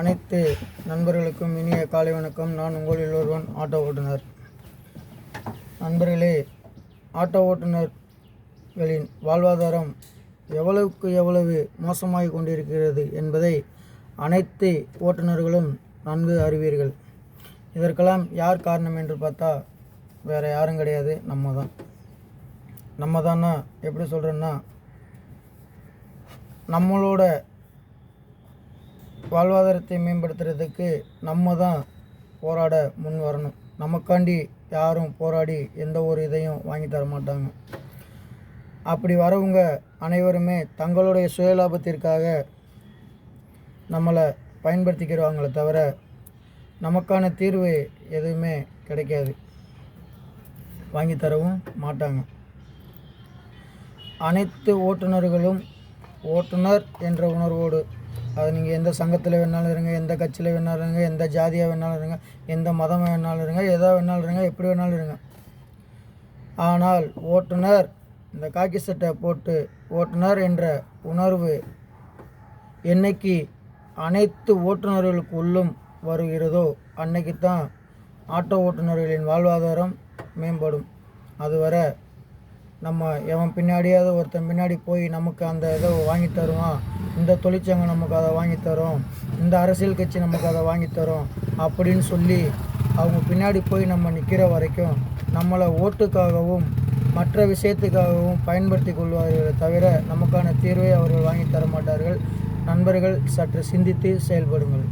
அனைத்து நண்பர்களுக்கும் இனிய காலை வணக்கம். நான் உங்களில் ஒருவன் ஆட்டோ ஓட்டுநர். நண்பர்களே ஆட்டோ ஓட்டுநர்களின் வாழ்வாதாரம் எவ்வளவுக்கு எவ்வளவு மோசமாகி கொண்டிருக்கிறது என்பதை அனைத்து ஓட்டுநர்களும் நன்கு அறிவீர்கள். இதற்கெல்லாம் யார் காரணம் என்று பார்த்தா வேறு யாரும் கிடையாது நம்ம தான் நம்ம தானா எப்படி சொல்கிறேன்னா நம்மளோட வாழ்வாதாரத்தை மேம்படுத்துறதுக்கு நம்ம தான் போராட முன் வரணும் நமக்காண்டி யாரும் போராடி எந்த ஒரு இதையும் வாங்கி தர மாட்டாங்க. அப்படி வரவங்க அனைவருமே தங்களுடைய சுயலாபத்திற்காக நம்மளை பயன்படுத்திக்கிறாங்களே தவிர நமக்கான தீர்வு எதுவுமே கிடைக்காது. வாங்கி தரவும் மாட்டாங்க. அனைத்து ஓட்டுநர்களும் ஓட்டுநர் என்ற உணர்வோடு அது நீங்கள் எந்த சங்கத்தில் வேணாலும் இருங்க எந்த கட்சியில் வேணாலும் இருங்க எந்த ஜாதியாக வேணாலும் இருங்க எந்த மதம் வேணாலும் இருங்க எதா வேணாலும் இருங்க எப்படி வேணாலும் இருங்க. ஆனால் ஓட்டுநர் இந்த காக்கி சட்டை போட்டு ஓட்டுநர் என்ற உணர்வு என்னைக்கு அனைத்து ஓட்டுநர்களுக்குள்ளும் வருகிறதோ அன்னைக்கு தான் ஆட்டோ ஓட்டுநர்களின் வாழ்வாதாரம் மேம்படும். அதுவரை நம்ம எவன் பின்னாடியாவது ஒருத்தன் பின்னாடி போய் நமக்கு அந்த இதை வாங்கி தருவான். இந்த தொழிற்சங்கம் நமக்கு அதை வாங்கி தரும். இந்த அரசியல் கட்சி நமக்கு அதை வாங்கி தரும் அப்படின்னு சொல்லி அவங்க பின்னாடி போய் நம்ம நிற்கிற வரைக்கும் நம்மளை ஓட்டுக்காகவும் மற்ற விஷயத்துக்காகவும் பயன்படுத்தி கொள்வார்களே தவிர நமக்கான தீர்வை அவர்கள் வாங்கி தர மாட்டார்கள். நண்பர்கள் சற்று சிந்தித்து செயல்படுங்கள்.